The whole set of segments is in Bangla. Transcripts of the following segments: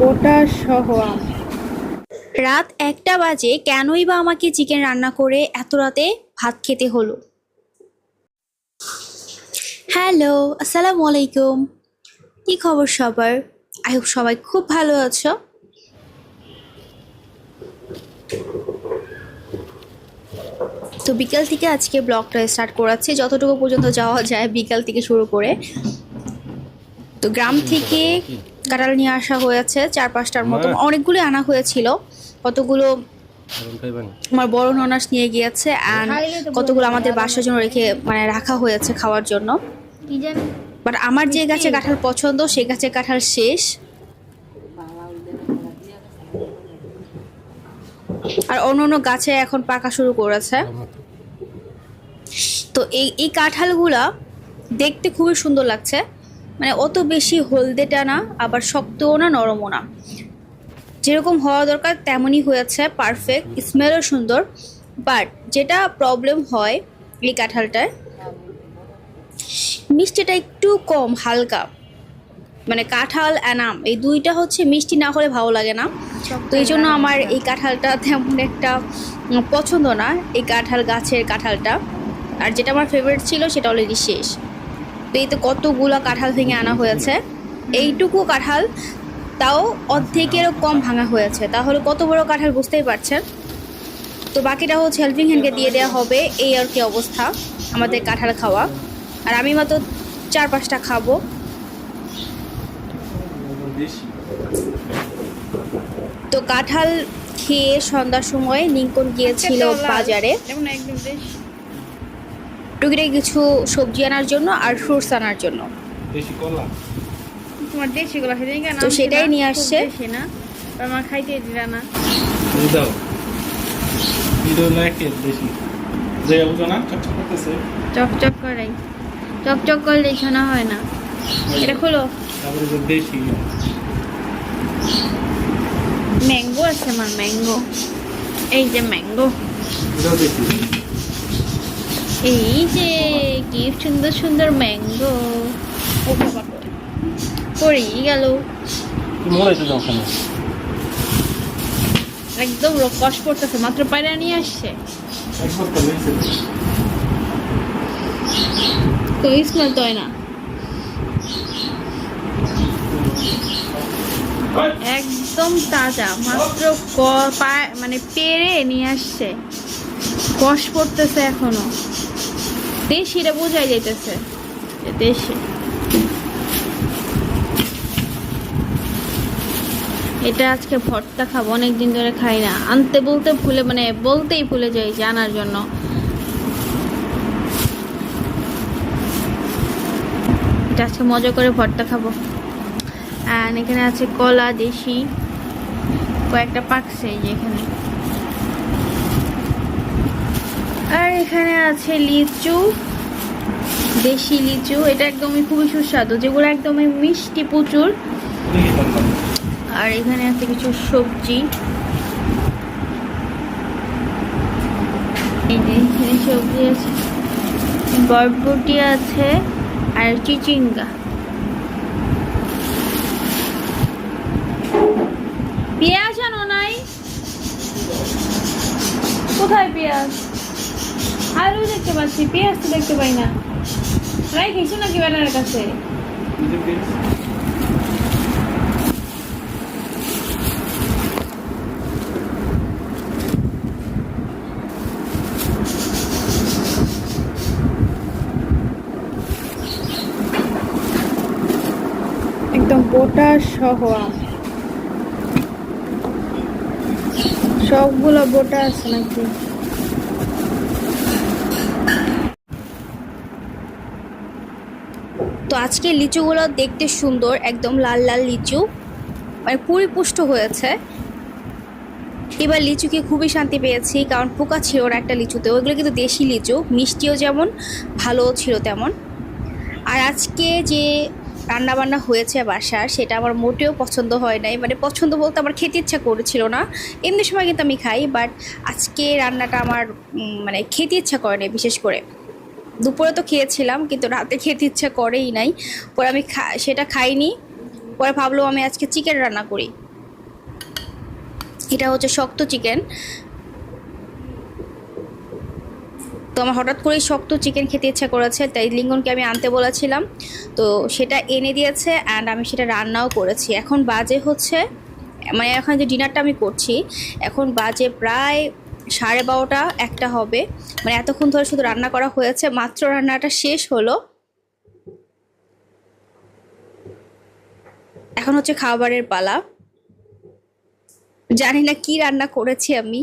বোটা সহ আম। রাত একটা বাজে কেনই বা আমাকে চিকেন রান্না করে এত রাতে ভাত খেতে হলো? হ্যালো আসসালামু আলাইকুম। কি খবর সবার? আই হোপ সবাই খুব ভালো আছো। তো বিকাল থেকে আজকে ব্লগটা স্টার্ট করাচ্ছি। যতটুকু পর্যন্ত যাওয়া যায় বিকাল থেকে শুরু করে। তো গ্রাম থেকে কাঁঠাল নিয়ে আসা হয়েছে চার পাঁচটার মতো অনেকগুলো আনা হয়েছিল। কতগুলো আমার বড় ননাস নিয়ে গিয়েছে অ্যান্ড কতগুলো আমাদের বাসার জন্য রেখে মানে রাখা হয়েছে খাওয়ার জন্য। বাট আমার যে গাছে কাঁঠাল পছন্দ সে গাছে কাঁঠাল শেষ। আর অন্য অন্য গাছে এখন পাকা শুরু করেছে। তো এই এই কাঁঠালগুলা দেখতে খুবই সুন্দর লাগছে। মানে অত বেশি হলদেটা না, আবার শক্তও না, নরমও না। যেরকম হওয়া দরকার, তেমনই হয়েছে পারফেক্ট স্মেলও সুন্দর। বাট যেটা প্রবলেম হয় এই কাঁঠালটায় মিষ্টিটা একটু কম, হালকা। মানে কাঁঠাল অ্যানাম এই দুইটা হচ্ছে মিষ্টি না হলে ভালো লাগে না। তো এই জন্য আমার এই কাঁঠালটা তেমন একটা পছন্দ না, এই কাঁঠাল গাছের কাঁঠালটা। আর যেটা আমার ফেভারিট ছিল, সেটা অলরেডি শেষ। তো এই তো কতগুলো কাঁঠাল ভেঙে আনা হয়েছে? এইটুকু কাঁঠাল তাও অর্ধেকেরও কম ভাঙা হয়েছে। তাহলে কত বড় কাঁঠাল বুঝতেই পারছেন? তো বাকিটা হচ্ছে হেল্পিং হ্যান্ডকে দিয়ে দেওয়া হবে। এই আর কি অবস্থা আমাদের কাঁঠাল খাওয়া। আর আমি মাত্র চার পাঁচটা খাব। তো কাঁঠাল খেয়ে সন্ধ্যার সময় নিঙ্কন গিয়েছিল বাজারে। টুকিটাকি কিছু সবজি আনার জন্য আর ফ্রুটস আনার জন্য। দেশি কলা? তোমার দেশি কেন? তো সেটাই নিয়ে আসছে। না। আমার খাইতে দিলা না। দাও। ভিডিও লাইকে দেশি। যে বুঝো না চকচক করতেছে। চকচক করাই চকচক করলে শোনা হয় না। এটা খোলো। তারপরে যে দেশি। ম্যাঙ্গো আছে আমার ম্যাঙ্গো। এই যে ম্যাঙ্গো। দেশি। এই যে কি সুন্দর সুন্দর ম্যাঙ্গো পড়েই গেল। একদম রকশ পড়তেছে মাত্র পায়রা নিয়ে আসছে। একবার তো লেগেছে স্মেল তো না। একদম তাজা মাত্র মানে পেরে নিয়ে আসছে। কষ পড়তেছে এখনও। দেশিটা বোঝাই যাইতেছে দেশি। এটা আজকে ভর্তা খাব, অনেকদিন ধরে খাই না। আনতে বলতে ভুলে মানে বলতেই ভুলে যাই জানার জন্য। এটা আজকে মজা করে ভর্তা খাব। এখানে আছে কলা, দেশি। কয়েকটা পাকছে যে এখানে। আর এখানে আছে লিচু, দেশি লিচু, এটা একদমই খুবই সুস্বাদু, যেগুলো একদমই মিষ্টি প্রচুর। আর এখানে আছে কিছু সবজি। এখানে সবজি আছে, বরবটি আছে, আর চিচিঙ্গা। পেঁয়াজ আনো নাই? কোথায় পেঁয়াজ? আলু দেখতে পাচ্ছি, পেঁয়াজ তো দেখতে পাই না। রাই খেয়েছো নাকি ব্যাটারের কাছে। একদম বোটা সহ। আম সবগুলো বোটা আছে নাকি? আজকে লিচুগুলো দেখতে সুন্দর, একদম লাল লাল লিচু। মানে পরিপুষ্ট হয়েছে। এবার লিচুকে খুবই শান্তি পেয়েছি, কারণ পোকা ছিল না একটা লিচুতে। ওইগুলো কিন্তু দেশি লিচু, মিষ্টিও যেমন, ভালোও ছিল তেমন। আর আজকে যে রান্না বান্না হয়েছে বাসার, সেটা আমার মোটেও পছন্দ হয় নাই। মানে পছন্দ বলতে আমার খেতে ইচ্ছা করেছিল না। এমনি সময় কিন্তু আমি খাই বাট আজকে রান্নাটা আমার মানে খেতে ইচ্ছা করে নাই, বিশেষ করে। দুপুরে তো খেয়েছিলাম, কিন্তু রাতে খেতে ইচ্ছা করেই নাই। পরে আমি খা, সেটা খাইনি। পরে ভাবলো আমি আজকে চিকেন রান্না করি। এটা হচ্ছে শক্ত চিকেন। তো আমার হঠাৎ করেই শক্ত চিকেন খেতে ইচ্ছা করেছে, তাই লিঙ্গনকে আমি আনতে বলেছিলাম। তো সেটা এনে দিয়েছে অ্যান্ড আমি সেটা রান্নাও করেছি। এখন বাজে হচ্ছে মানে এখন যে ডিনারটা আমি করছি, এখন বাজে প্রায় সাড়ে বারোটা একটা হবে। মানে এতক্ষণ ধরে শুধু রান্না করা হয়েছে, মাত্র রান্নাটা শেষ হলো। এখন হচ্ছে খাবারের পালা। জানি না কি রান্না করেছি আমি।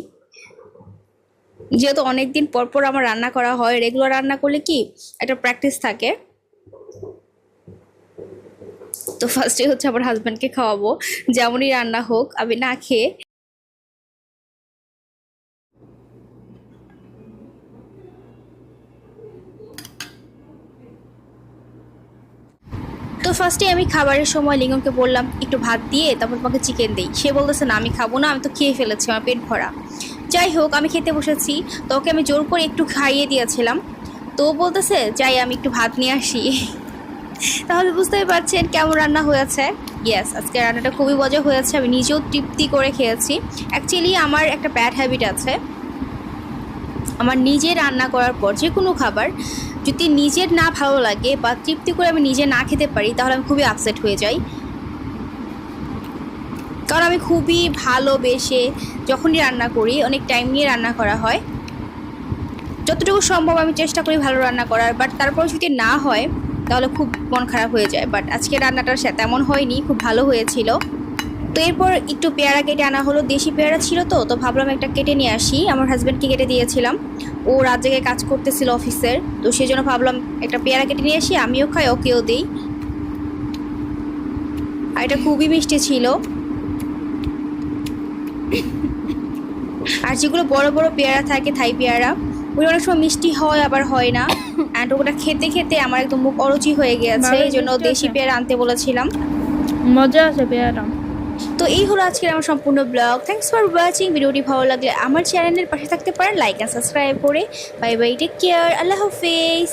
যেহেতু অনেকদিন পর পর আমার রান্না করা হয় রেগুলার রান্না করলে কি একটা প্র্যাকটিস থাকে। তো ফার্স্টে হচ্ছে আমার হাজব্যান্ডকে খাওয়াবো, যেমনই রান্না হোক, আমি না খেয়ে তো ফার্স্টে আমি খাবারের সময় লিঙ্গমকে বললাম, একটু ভাত দিয়ে তারপর তোমাকে চিকেন দিই। সে বলতেছে, না, আমি খাব না, আমি তো খেয়ে ফেলেছি, আমার পেট ভরা। যাই হোক, আমি খেতে বসেছি তো ওকে আমি জোর করে একটু খাইয়ে দিয়েছিলাম। তো বলতেছে, যাই, আমি একটু ভাত নিয়ে আসি। তাহলে বুঝতেই পারছেন কেমন রান্না হয়েছে। ইয়েস আজকে রান্নাটা খুবই মজা হয়েছে, আমি নিজেও তৃপ্তি করে খেয়েছি। অ্যাকচুয়ালি আমার একটা ব্যাড হ্যাবিট আছে। আমার নিজে রান্না করার পর যে কোনো খাবার যদি নিজের না ভালো লাগে বা তৃপ্তি করে আমি নিজে না খেতে পারি, তাহলে আমি খুবই আপসেট হয়ে যাই। কারণ আমি খুবই ভালোবেসে যখনই রান্না করি, অনেক টাইম নিয়ে রান্না করা হয়। যতটুকু সম্ভব আমি চেষ্টা করি ভালো রান্না করার বাট তারপর যদি না হয়, তাহলে খুব মন খারাপ হয়ে যায়। বাট আজকে রান্নাটা তেমন হয়নি, খুব ভালো হয়েছিল। তো এরপর একটু পেয়ারা কেটে আনা হলো। দেশি পেয়ারা ছিল তো তো ভাবলাম একটা কেটে নিয়ে আসি। আমার হাজব্যান্ডকে কেটে দিয়েছিলাম। ও রাত জায়গায় কাজ করতেছিল অফিসের তো সেই জন্য ভাবলাম একটা পেয়ারা কেটে নিয়ে আসি আমিও খাই ওকেও দিই। আর এটা খুবই মিষ্টি ছিল। আর যেগুলো বড় বড় পেয়ারা থাকে থাই পেয়ারা ওগুলো অনেক সময় মিষ্টি হয় আবার হয় না। অ্যান্ড ওটা খেতে খেতে আমার একদম মুখ অরুচি হয়ে গেছে এই জন্য দেশি পেয়ারা আনতে বলেছিলাম। মজা আছে পেয়ারা তো এই হলো আজকের আমার সম্পূর্ণ ব্লগ। থ্যাংকস ফর ওয়াচিং ভিডিওটি ভালো লাগলে আমার চ্যানেলের পাশে থাকতে পারেন। লাইক অ্যান্ড সাবস্ক্রাইব করে। Bye bye take care Allah হাফেজ।